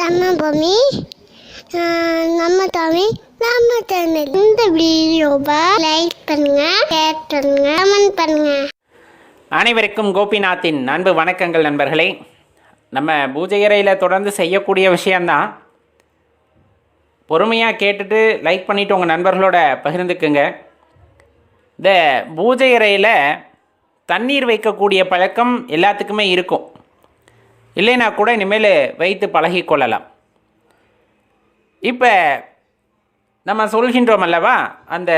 நம்ம பூமி நம்ம தமிழ் நம்ம சேனல் இந்த வீடியோவை லைக் பண்ணுங்க ஷேர் பண்ணுங்க கமெண்ட் பண்ணுங்க. அனைவருக்கும் கோபிநாத்தின் அன்பு வணக்கங்கள் நண்பர்களே. நம்ம பூஜை அறையில் தொடர்ந்து செய்யக்கூடிய விஷயந்தான் பொறுமையாக கேட்டுட்டு லைக் பண்ணிவிட்டு உங்கள் நண்பர்களோட பகிர்ந்துக்குங்க. இந்த பூஜை அறையில் தண்ணீர் வைக்கக்கூடிய பழக்கம் எல்லாத்துக்குமே இருக்கும். இல்லைனா கூட இனிமேல் வைத்து பழகி கொள்ளலாம் இப்போ நம்ம சொல்கின்றோம் அல்லவா அந்த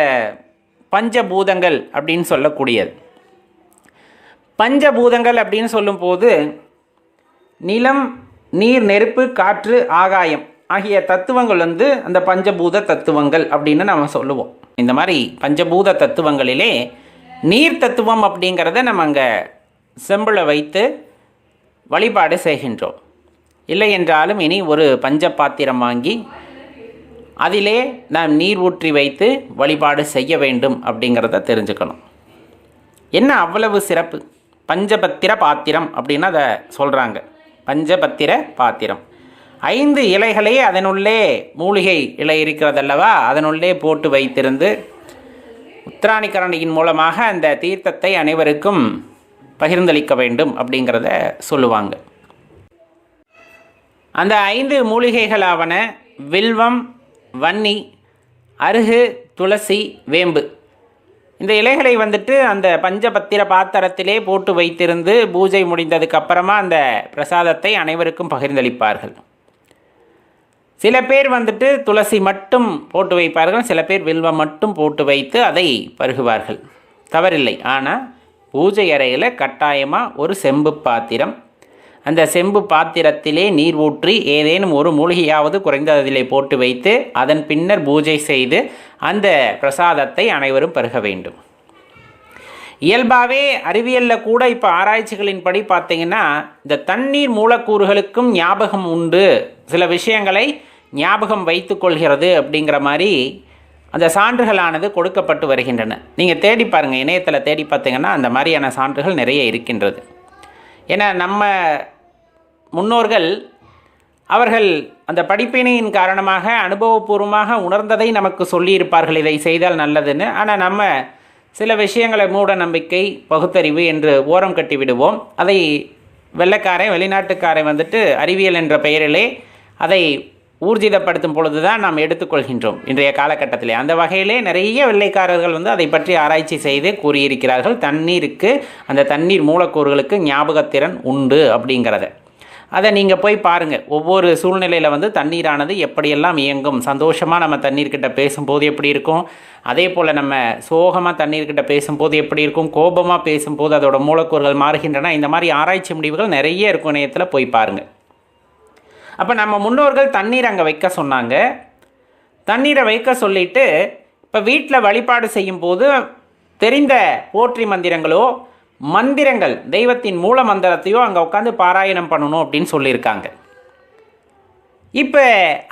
பஞ்சபூதங்கள் அப்படின்னு சொல்லக்கூடியது. பஞ்சபூதங்கள் அப்படின்னு சொல்லும்போது நிலம் நீர் நெருப்பு காற்று ஆகாயம் ஆகிய தத்துவங்கள் வந்து அந்த பஞ்சபூத தத்துவங்கள் அப்படின்னு நம்ம சொல்லுவோம். இந்த மாதிரி பஞ்சபூத தத்துவங்களிலே நீர் தத்துவம் அப்படிங்கிறத நம்ம அங்கே செம்பிளை வைத்து வழிபாடு செய்கின்றோம். இல்லை என்றாலும் இனி ஒரு பஞ்ச பாத்திரம் வாங்கி அதிலே நாம் நீர் ஊற்றி வைத்து வழிபாடு செய்ய வேண்டும் அப்படிங்கிறத தெரிஞ்சுக்கணும். என்ன அவ்வளவு சிறப்பு? பஞ்சபத்திர பாத்திரம் அப்படின்னு அதை சொல்கிறாங்க பஞ்சபத்திர பாத்திரம். ஐந்து இலைகளே அதனுள்ளே மூலிகை இலை இருக்கிறதல்லவா? அதனுள்ளே போட்டு வைத்திருந்து உத்திராணிக்கரணியின் மூலமாக அந்த தீர்த்தத்தை அனைவருக்கும் பகிர்ந்தளிக்க வேண்டும் அப்படிங்கிறத சொல்லுவாங்க. அந்த ஐந்து மூலிகைகளாவன வில்வம் வன்னி அருகு துளசி வேம்பு. இந்த இலைகளை வந்துட்டு அந்த பஞ்சபத்திர பாத்திரத்திலே போட்டு வைத்திருந்து பூஜை முடிந்ததுக்கு அப்புறமா அந்த பிரசாதத்தை அனைவருக்கும் பகிர்ந்தளிப்பார்கள். சில பேர் வந்துட்டு துளசி மட்டும் போட்டு வைப்பார்கள் சில பேர் வில்வம் மட்டும் போட்டு வைத்து அதை பருகுவார்கள். தவறில்லை. ஆனால் பூஜை அறையில் கட்டாயமாக ஒரு செம்பு பாத்திரம். அந்த செம்பு பாத்திரத்திலே நீர் ஊற்றி ஏதேனும் ஒரு மூலிகையாவது குறைந்த அதிலே போட்டு வைத்து அதன் பின்னர் பூஜை செய்து அந்த பிரசாதத்தை அனைவரும் பெருக வேண்டும். இயல்பாகவே அறிவியலில் கூட இப்போ ஆராய்ச்சிகளின்படி பார்த்தீங்கன்னா இந்த தண்ணீர் மூலக்கூறுகளுக்கும் ஞாபகம் உண்டு. சில விஷயங்களை ஞாபகம் வைத்து கொள்கிறது அப்படிங்கிற மாதிரி அந்த சான்றுகளானது கொடுக்கப்பட்டு வருகின்றன. நீங்கள் தேடி பாருங்கள் இணையத்தில் தேடி பார்த்தீங்கன்னா அந்த மாதிரியான சான்றுகள் நிறைய இருக்கின்றது. ஏன்னா நம்ம முன்னோர்கள் அவர்கள் அந்த படிப்பினையின் காரணமாக அனுபவபூர்வமாக உணர்ந்ததை நமக்கு சொல்லியிருப்பார்கள் இதை செய்தால் நல்லதுன்னு. ஆனால் நம்ம சில விஷயங்களை மூட நம்பிக்கை பகுத்தறிவு என்று ஓரம் கட்டிவிடுவோம் அதை வெள்ளக்காரன் வெளிநாட்டுக்காரன் வந்துட்டு அறிவியல் என்ற பெயரிலே அதை ஊர்ஜிதப்படுத்தும் பொழுது தான் நாம் எடுத்துக்கொள்கின்றோம் இன்றைய காலகட்டத்திலே. அந்த வகையிலே நிறைய வெள்ளைக்காரர்கள் வந்து அதை பற்றி ஆராய்ச்சி செய்து கூறியிருக்கிறார்கள். தண்ணீருக்கு அந்த தண்ணீர் மூலக்கூறுகளுக்கு ஞாபகத்திறன் உண்டு அப்படிங்கிறத. அதை நீங்கள் போய் பாருங்கள் ஒவ்வொரு சூழ்நிலையில் வந்து தண்ணீரானது எப்படியெல்லாம் இயங்கும்? சந்தோஷமாக நம்ம தண்ணீர்கிட்ட பேசும்போது எப்படி இருக்கும்? அதே போல் நம்ம சோகமாக தண்ணீர்கிட்ட பேசும்போது எப்படி இருக்கும்? கோபமாக பேசும்போது அதோட மூலக்கூறுகள் மாறுகின்றன. இந்த மாதிரி ஆராய்ச்சி முடிவுகள் நிறைய இருக்கும் இணையத்தில் போய் பாருங்கள் அப்போ நம்ம முன்னோர்கள் தண்ணீர் அங்கே வைக்க சொன்னாங்க. தண்ணீரை வைக்க சொல்லிட்டு இப்போ வீட்டில் வழிபாடு செய்யும்போது தெரிந்த போற்றி மந்திரங்களோ மந்திரங்கள் தெய்வத்தின் மூல மந்திரத்தையோ அங்கே உட்காந்து பாராயணம் பண்ணணும் அப்படின்னு சொல்லியிருக்காங்க. இப்போ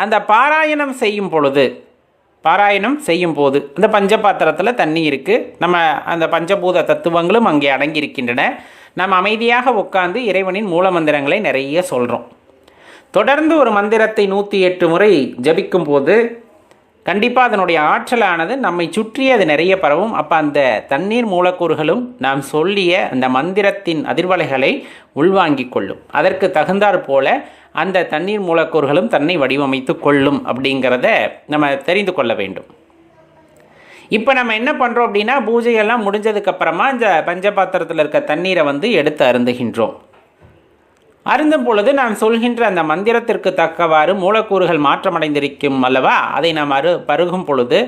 அந்த பாராயணம் செய்யும் பொழுது பாராயணம் செய்யும் போது அந்த பஞ்சபாத்திரத்தில் தண்ணி இருக்குது நம்ம அந்த பஞ்சபூத தத்துவங்களும் அங்கே அடங்கியிருக்கின்றன. நம்ம அமைதியாக உட்காந்து இறைவனின் மூல மந்திரங்களை நிறைய சொல்கிறோம் தொடர்ந்து ஒரு மந்திரத்தை நூற்றி எட்டு முறை ஜபிக்கும் போது கண்டிப்பாக அதனுடைய ஆற்றலானது நம்மை சுற்றி அது நிறைய பரவும். அப்போ அந்த தண்ணீர் மூலக்கூறுகளும் நாம் சொல்லிய அந்த மந்திரத்தின் அதிர்வலைகளை உள்வாங்கிக் கொள்ளும். அதற்கு தகுந்தாற் போல அந்த தண்ணீர் மூலக்கூறுகளும் தன்னை வடிவமைத்து கொள்ளும் அப்படிங்கிறத நம்ம தெரிந்து கொள்ள வேண்டும். இப்போ நம்ம என்ன பண்ணுறோம் அப்படின்னா பூஜையெல்லாம் முடிஞ்சதுக்கப்புறமா இந்த பஞ்சபாத்திரத்தில் இருக்க தண்ணீரை வந்து எடுத்து அருந்துகின்றோம். அருந்தும் பொழுது நான் சொல்கின்ற அந்த மந்திரத்திற்கு தக்கவாறு மூலக்கூறுகள் மாற்றமடைந்திருக்கும் அல்லவா? அதை நாம் அரு பருகும் பொழுது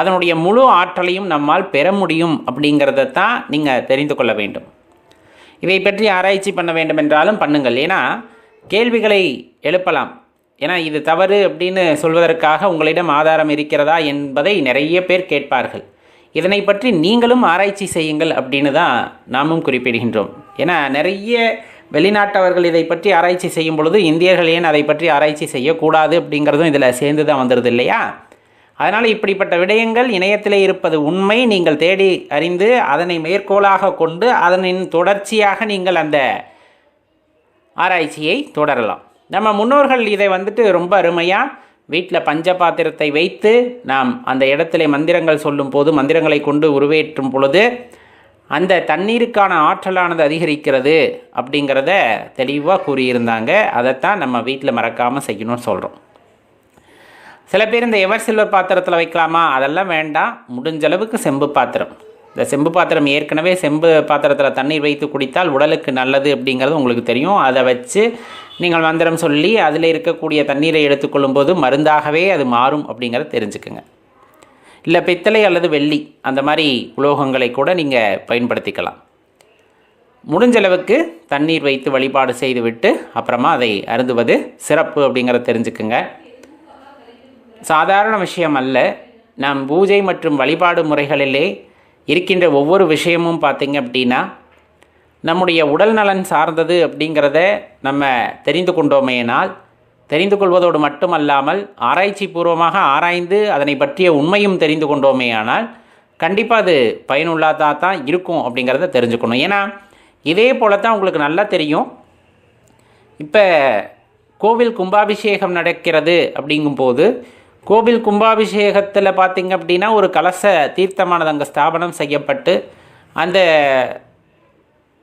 அதனுடைய முழு ஆற்றலையும் நம்மால் பெற முடியும் அப்படிங்கிறத தான் நீங்கள் தெரிந்து கொள்ள வேண்டும். இதை பற்றி ஆராய்ச்சி பண்ண வேண்டும் என்றாலும் பண்ணுங்கள். ஏன்னா கேள்விகளை எழுப்பலாம். ஏன்னா இது தவறு அப்படின்னு சொல்வதற்காக உங்களிடம் ஆதாரம் இருக்கிறதா என்பதை நிறைய பேர் கேட்பார்கள். இதனை பற்றி நீங்களும் ஆராய்ச்சி செய்யுங்கள் அப்படின்னு தான் நாமும் குறிப்பிடுகின்றோம். ஏன்னா நிறைய வெளிநாட்டவர்கள் இதை பற்றி ஆராய்ச்சி செய்யும் பொழுது இந்தியர்கள் ஏன் அதை பற்றி ஆராய்ச்சி செய்யக்கூடாது அப்படிங்கிறதும் இதில் சேர்ந்து தான் வந்துடுது இல்லையா? அதனால் இப்படிப்பட்ட விடயங்கள் இணையத்திலே இருப்பது உண்மை. நீங்கள் தேடி அறிந்து அதனை மேற்கோளாக கொண்டு அதனின் தொடர்ச்சியாக நீங்கள் அந்த ஆராய்ச்சியை தொடரலாம். நம்ம முன்னோர்கள் இதை வந்துட்டு ரொம்ப அருமையாக வீட்டில் பஞ்ச பாத்திரத்தை வைத்து நாம் அந்த இடத்துல மந்திரங்கள் சொல்லும் போது மந்திரங்களை கொண்டு உருவேற்றும் பொழுது அந்த தண்ணீருக்கான ஆற்றலானது அதிகரிக்கிறது அப்படிங்கிறத தெளிவாக கூறியிருந்தாங்க. அதைத்தான் நம்ம வீட்டில் மறக்காமல் செய்யணும்னு சொல்கிறோம் சில பேர் இந்த எவர் சில்வர் பாத்திரத்தில் வைக்கலாமா? அதெல்லாம் வேண்டாம். முடிஞ்ச அளவுக்கு செம்பு பாத்திரம். இந்த செம்பு பாத்திரம் ஏற்கனவே செம்பு பாத்திரத்தில் தண்ணீர் வைத்து குடித்தால் உடலுக்கு நல்லது அப்படிங்கிறது உங்களுக்கு தெரியும். அதை வச்சு நீங்கள் மந்திரம் சொல்லி அதில் இருக்கக்கூடிய தண்ணீரை எடுத்துக்கொள்ளும்போது மருந்தாகவே அது மாறும் அப்படிங்கிறத தெரிஞ்சுக்குங்க. இல்லை பித்தளை அல்லது வெள்ளி அந்த மாதிரி உலோகங்களை கூட நீங்கள் பயன்படுத்திக்கலாம். முடிஞ்சளவுக்கு தண்ணீர் வைத்து வழிபாடு செய்துவிட்டு அப்புறமா அதை அருந்துவது சிறப்பு அப்படிங்கிறத தெரிஞ்சுக்குங்க. சாதாரண விஷயம் அல்ல. நம் பூஜை மற்றும் வழிபாடு முறைகளிலே இருக்கின்ற ஒவ்வொரு விஷயமும் பார்த்தீங்க அப்படின்னா நம்முடைய உடல் நலன் சார்ந்தது அப்படிங்கிறத நம்ம தெரிந்து கொண்டோமேனால் தெரிந்து கொள்வதோடு மட்டுமல்லாமல் ஆராய்ச்சி பூர்வமாக ஆராய்ந்து அதனை பற்றிய உண்மையும் தெரிந்து கொண்டோமேயானால் கண்டிப்பாக அது பயனுள்ளதாக தான் இருக்கும் அப்படிங்கிறத தெரிஞ்சுக்கணும். ஏன்னா இதே போல தான் உங்களுக்கு நல்லா தெரியும். இப்போ கோவில் கும்பாபிஷேகம் நடக்கிறது அப்படிங்கும்போது கோவில் கும்பாபிஷேகத்தில் பார்த்திங்க அப்படின்னா ஒரு கலச தீர்த்தமானது அங்கே ஸ்தாபனம் செய்யப்பட்டு அந்த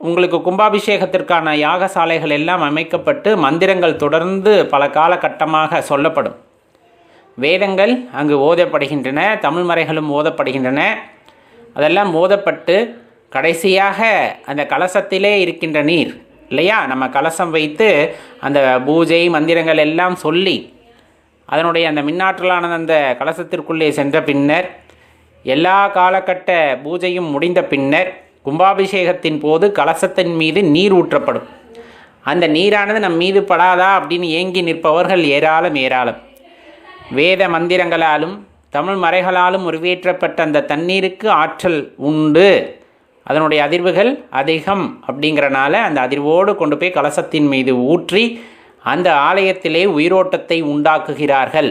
உங்களுக்கு கும்பாபிஷேகத்திற்கான யாகசாலைகள் எல்லாம் அமைக்கப்பட்டு மந்திரங்கள் தொடர்ந்து பல காலகட்டமாக சொல்லப்படும். வேதங்கள் அங்கு ஓதப்படுகின்றன தமிழ் மறைகளும் ஓதப்படுகின்றன. அதெல்லாம் ஓதப்பட்டு கடைசியாக அந்த கலசத்திலே இருக்கின்ற நீர் இல்லையா? நம்ம கலசம் வைத்து அந்த பூஜை மந்திரங்கள் எல்லாம் சொல்லி அதனுடைய அந்த மின்னாற்றலானது அந்த கலசத்திற்குள்ளே சென்ற பின்னர் எல்லா காலகட்ட பூஜையும் முடிந்த பின்னர் கும்பாபிஷேகத்தின் போது கலசத்தின் மீது நீர் ஊற்றப்படும். அந்த நீரானது நம் மீது படாதா அப்படின்னு ஏங்கி நிற்பவர்கள் ஏராளம் ஏராளம். வேத மந்திரங்களாலும் தமிழ் மறைகளாலும் உருவேற்றப்பட்ட அந்த தண்ணீருக்கு ஆற்றல் உண்டு. அதனுடைய அதிர்வுகள் அதிகம் அப்படிங்கிறனால அந்த அதிர்வோடு கொண்டு போய் கலசத்தின் மீது ஊற்றி அந்த ஆலயத்திலே உயிரோட்டத்தை உண்டாக்குகிறார்கள்.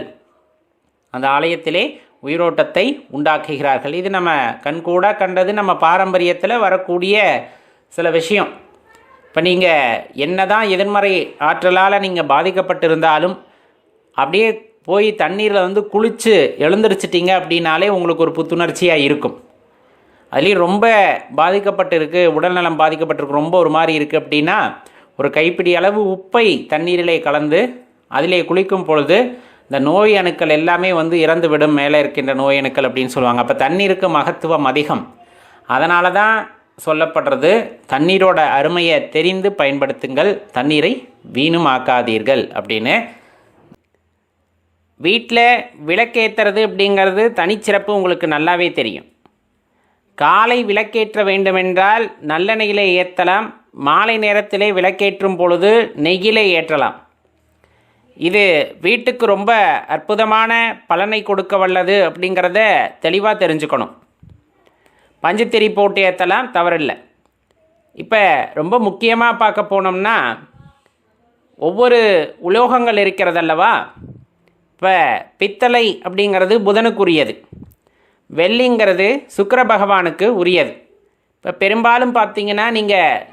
அந்த ஆலயத்திலே உயிரோட்டத்தை உண்டாக்குகிறார்கள். இது நம்ம கண்கூட கண்டது நம்ம பாரம்பரியத்தில் வரக்கூடிய சில விஷயம். இப்போ நீங்கள் என்ன தான் எதிர்மறை ஆற்றலால் நீங்கள் பாதிக்கப்பட்டிருந்தாலும் அப்படியே போய் தண்ணீரில் வந்து குளித்து எழுந்திரிச்சிட்டிங்க அப்படின்னாலே உங்களுக்கு ஒரு புத்துணர்ச்சியாக இருக்கும். அதுலேயும் ரொம்ப பாதிக்கப்பட்டிருக்கு உடல்நலம் பாதிக்கப்பட்டிருக்கு ரொம்ப ஒரு மாதிரி இருக்குது அப்படின்னா ஒரு கைப்பிடி அளவு உப்பை தண்ணீரிலே கலந்து அதிலே குளிக்கும் பொழுது இந்த நோய் அணுக்கள் எல்லாமே வந்து இறந்து விடும் மேலே இருக்கின்ற நோய் அணுக்கள் அப்படின்னு சொல்லுவாங்க. அப்போ தண்ணீருக்கு மகத்துவம் அதிகம். அதனால தான் சொல்லப்படுறது தண்ணீரோட அருமையை தெரிந்து பயன்படுத்துங்கள் தண்ணீரை வீணுமாக்காதீர்கள் அப்படின்னு. வீட்டில் விளக்கேற்றுறது அப்படிங்கிறது தனிச்சிறப்பு உங்களுக்கு நல்லாவே தெரியும். காலை விளக்கேற்ற வேண்டுமென்றால் நல்லெண்ணெயிலே ஏற்றலாம் மாலை நேரத்திலே விளக்கேற்றும் பொழுது நெய்யிலே ஏற்றலாம். இது வீட்டுக்கு ரொம்ப அற்புதமான பலனை கொடுக்க வல்லது அப்படிங்கிறத தெளிவாக தெரிஞ்சுக்கணும். பஞ்சுத்திரி போட்டு ஏற்றலாம் தவறில்லை. இப்போ ரொம்ப முக்கியமாக பார்க்க போனோம்னா ஒவ்வொரு உலோகங்கள் இருக்கிறதல்லவா? இப்போ பித்தளை அப்படிங்கிறது புதனுக்குரியது. வெள்ளிங்கிறது சுக்கர பகவானுக்கு உரியது. இப்போ பெரும்பாலும் பார்த்தீங்கன்னா நீங்கள்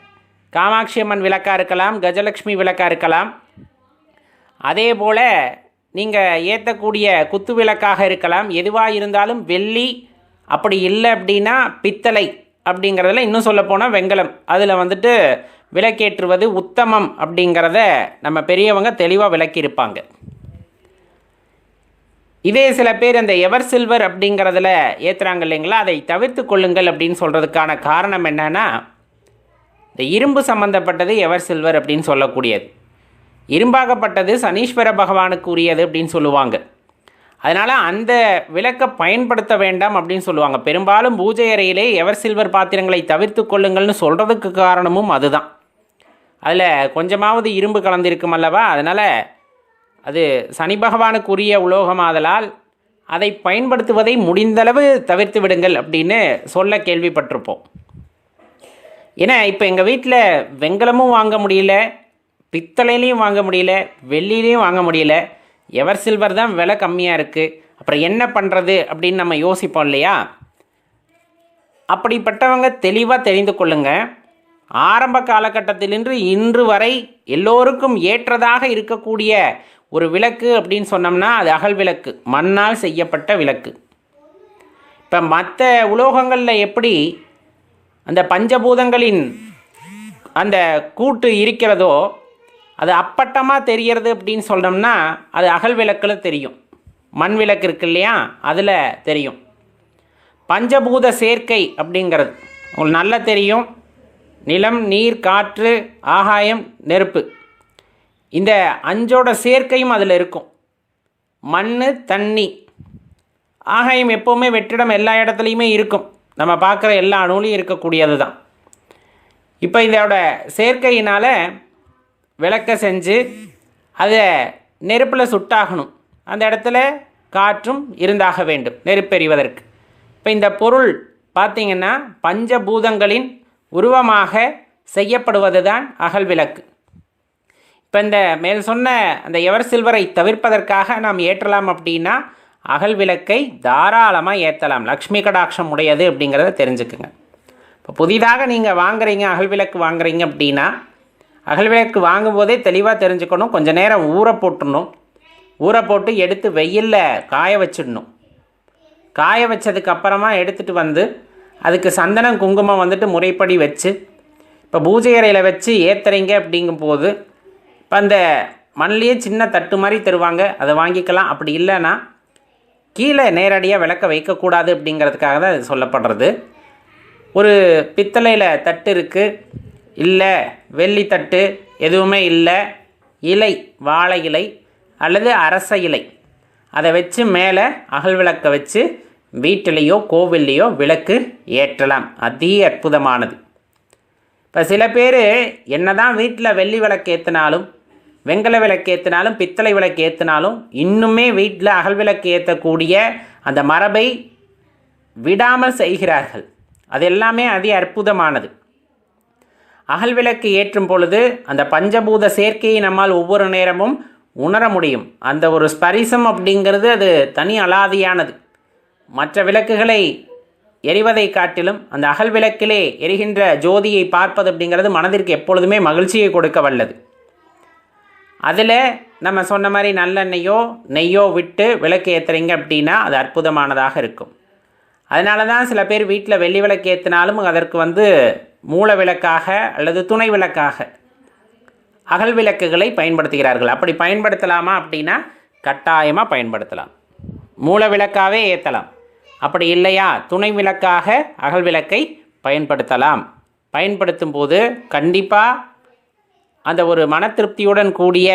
காமாட்சி அம்மன் விளக்காக இருக்கலாம் கஜலக்ஷ்மி விளக்காக இருக்கலாம் அதே போல் நீங்கள் ஏற்றக்கூடிய குத்து விளக்காக இருக்கலாம். எதுவாக இருந்தாலும் வெள்ளி அப்படி இல்லை அப்படின்னா பித்தளை அப்படிங்கிறதுல இன்னும் சொல்லப்போனால் வெங்கலம். அதில் வந்துட்டு விளக்கேற்றுவது உத்தமம் அப்படிங்கிறத நம்ம பெரியவங்க தெளிவாக விளக்கியிருப்பாங்க. இதே சில பேர் அந்த எவர் சில்வர் அப்படிங்கிறதுல ஏற்றுறாங்க இல்லைங்களா? அதை தவிர்த்து கொள்ளுங்கள் அப்படின்னு சொல்கிறதுக்கான காரணம் என்னென்னா இந்த இரும்பு சம்மந்தப்பட்டது எவர் சில்வர் அப்படின்னு சொல்லக்கூடியது. இரும்பாகப்பட்டது சனீஸ்வர பகவானுக்கு உரியது அப்படின்னு சொல்லுவாங்க. அதனால் அந்த விளக்கை பயன்படுத்த வேண்டாம் அப்படின்னு சொல்லுவாங்க. பெரும்பாலும் பூஜை அறையிலே எவர் சில்வர் பாத்திரங்களை தவிர்த்து கொள்ளுங்கள்னு சொல்கிறதுக்கு காரணமும் அதுதான். அதில் கொஞ்சமாவது இரும்பு கலந்திருக்கும் அல்லவா? அதனால் அது சனி பகவானுக்குரிய உலோகமாதலால் அதை பயன்படுத்துவதை முடிந்தளவு தவிர்த்து விடுங்கள் அப்படின்னு சொல்ல கேள்விப்பட்டிருப்போம். ஏன்னா இப்போ எங்கள் வீட்டில் வெங்கலமும் வாங்க முடியல. பித்தளையிலையும் வாங்க முடியல வெள்ளிலையும் வாங்க முடியல. எவர் சில்வர் தான் விலை கம்மியாக இருக்குது அப்புறம் என்ன பண்ணுறது அப்படின்னு நம்ம யோசிப்போம் இல்லையா? அப்படிப்பட்டவங்க தெளிவாக தெரிந்து கொள்ளுங்க. ஆரம்ப காலகட்டத்திலின்று இன்று வரை எல்லோருக்கும் ஏற்றதாக இருக்கக்கூடிய ஒரு விளக்கு அப்படின்னு சொன்னோம்னா அது அகல் விளக்கு மண்ணால் செய்யப்பட்ட விளக்கு. இப்போ மற்ற உலோகங்களில் எப்படி அந்த பஞ்சபூதங்களின் அந்த கூட்டு இருக்கிறதோ அது அப்பட்டமாக தெரிகிறது அப்படின்னு சொன்னோம்னா அது அகல் விளக்கில் தெரியும். மண் விளக்கு இருக்கு இல்லையா? அதில் தெரியும். பஞ்சபூத சேர்க்கை அப்படிங்கிறது. உங்களுக்கு நல்லா தெரியும். நிலம் நீர் காற்று ஆகாயம் நெருப்பு. இந்த அஞ்சோட சேர்க்கையும் அதில் இருக்கும். மண் தண்ணி. ஆகாயம் எப்போவுமே வெற்றிடம் எல்லா இடத்துலையுமே இருக்கும். நம்ம பார்க்குற எல்லா அணுலையும் இருக்கக்கூடியது தான் இப்போ இதோட சேர்க்கையினால் விளக்க செஞ்சு அதை நெருப்பில் சுட்டாகணும். அந்த இடத்துல காற்றும் இருந்தாக வேண்டும் நெருப்பெறிவதற்கு. இப்போ இந்த பொருள் பார்த்திங்கன்னா பஞ்சபூதங்களின் உருவமாக செய்யப்படுவது தான் அகல் விளக்கு. இப்போ இந்த மேல் சொன்ன அந்த எவர் சில்வரை தவிர்ப்பதற்காக நாம் ஏற்றலாம் அப்படின்னா அகல் விளக்கை தாராளமாக ஏற்றலாம் லக்ஷ்மி கடாட்சம் உடையது அப்படிங்கிறத தெரிஞ்சுக்குங்க. இப்போ புதிதாக நீங்கள் வாங்குறீங்க அகல் விளக்கு வாங்குறீங்க அப்படின்னா அகல்விளக்கு வாங்கும் வாங்கும்போதே தெளிவாக தெரிஞ்சுக்கணும். கொஞ்சம் நேரம் ஊற போட்டுடணும். ஊற போட்டு எடுத்து வெயிலில் காய வச்சிடணும். காய வச்சதுக்கப்புறமா எடுத்துகிட்டு வந்து அதுக்கு சந்தனம் குங்குமம் வந்துட்டு முறைப்படி வச்சு இப்போ பூஜை அறையில் வச்சு ஏற்றுறீங்க அப்படிங்கும்போது இப்போ அந்த மண்லேயே சின்ன தட்டு மாதிரி தருவாங்க. அதை வாங்கிக்கலாம். அப்படி இல்லைன்னா கீழே நேரடியாக விளக்க வைக்கக்கூடாது அப்படிங்கிறதுக்காக தான் அது சொல்லப்படுறது. ஒரு பித்தளையில் தட்டு இருக்குது இல்லை வெள்ளித்தட்டு எதுவுமே இல்லை. இலை வாழை இலை அல்லது அரச இலை. அதை வச்சு மேலே அகல் விளக்கை வச்சு வீட்டிலேயோ கோவில்லையோ விளக்கு ஏற்றலாம். அதி அற்புதமானது. இப்போ சில பேர் என்னதான் வீட்டில் வெள்ளி விளக்கு ஏற்றினாலும் வெங்கல விளக்கு ஏற்றினாலும் பித்தளை விளக்கு ஏற்றினாலும் இன்னுமே வீட்டில் அகல் விளக்கு ஏற்றக்கூடிய அந்த மரபை விடாமல் செய்கிறார்கள். அது எல்லாமே அதி அற்புதமானது. அகல் விளக்கு ஏற்றும் பொழுது அந்த பஞ்சபூத சேர்க்கையை நம்மால் ஒவ்வொரு நேரமும் உணர முடியும். அந்த ஒரு ஸ்பரிசம் அப்படிங்கிறது அது தனி அலாதியானது. மற்ற விளக்குகளை எரிவதை காட்டிலும் அந்த அகல் விளக்கிலே எரிகின்ற ஜோதியை பார்ப்பது அப்படிங்கிறது மனதிற்கு எப்பொழுதுமே மகிழ்ச்சியை கொடுக்க வல்லது. அதில் நம்ம சொன்ன மாதிரி நல்லெண்ணெயோ நெய்யோ விட்டு விளக்கு ஏற்றுறீங்க அப்படின்னா அது அற்புதமானதாக இருக்கும். அதனால தான் சில பேர் வீட்டில் வெள்ளி விளக்கு ஏற்றினாலும் அதற்கு வந்து மூல விளக்காக அல்லது துணை விளக்காக அகல் விளக்குகளை பயன்படுத்துகிறார்கள். அப்படி பயன்படுத்தலாமா அப்படின்னா கட்டாயமாக பயன்படுத்தலாம். மூல விளக்காகவே ஏற்றலாம் அப்படி இல்லையா? துணை விளக்காக அகல் விளக்கை பயன்படுத்தலாம். பயன்படுத்தும் போது கண்டிப்பாக அந்த ஒரு மன திருப்தியுடன் கூடிய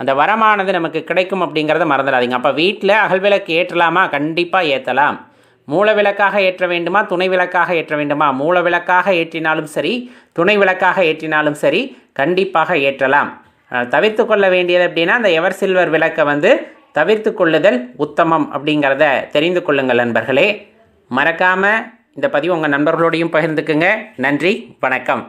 அந்த வரமானது நமக்கு கிடைக்கும் அப்படிங்கிறத மறந்துடாதீங்க. அப்போ வீட்டில் அகல் விளக்கு ஏற்றலாமா? கண்டிப்பாக ஏற்றலாம் மூல விளக்காக ஏற்ற வேண்டுமா துணை விளக்காக ஏற்ற வேண்டுமா? மூல விளக்காக ஏற்றினாலும் சரி துணை விளக்காக ஏற்றினாலும் சரி கண்டிப்பாக ஏற்றலாம். தவிர்த்து கொள்ள வேண்டியது அப்படின்னா அந்த எவர் சில்வர் விளக்கை வந்து தவிர்த்து கொள்ளுதல் உத்தமம் அப்படிங்கிறத தெரிந்து கொள்ளுங்கள் நண்பர்களே. மறக்காமல் இந்த பதிவு உங்கள் நண்பர்களோடையும் பகிர்ந்துக்குங்க. நன்றி வணக்கம்.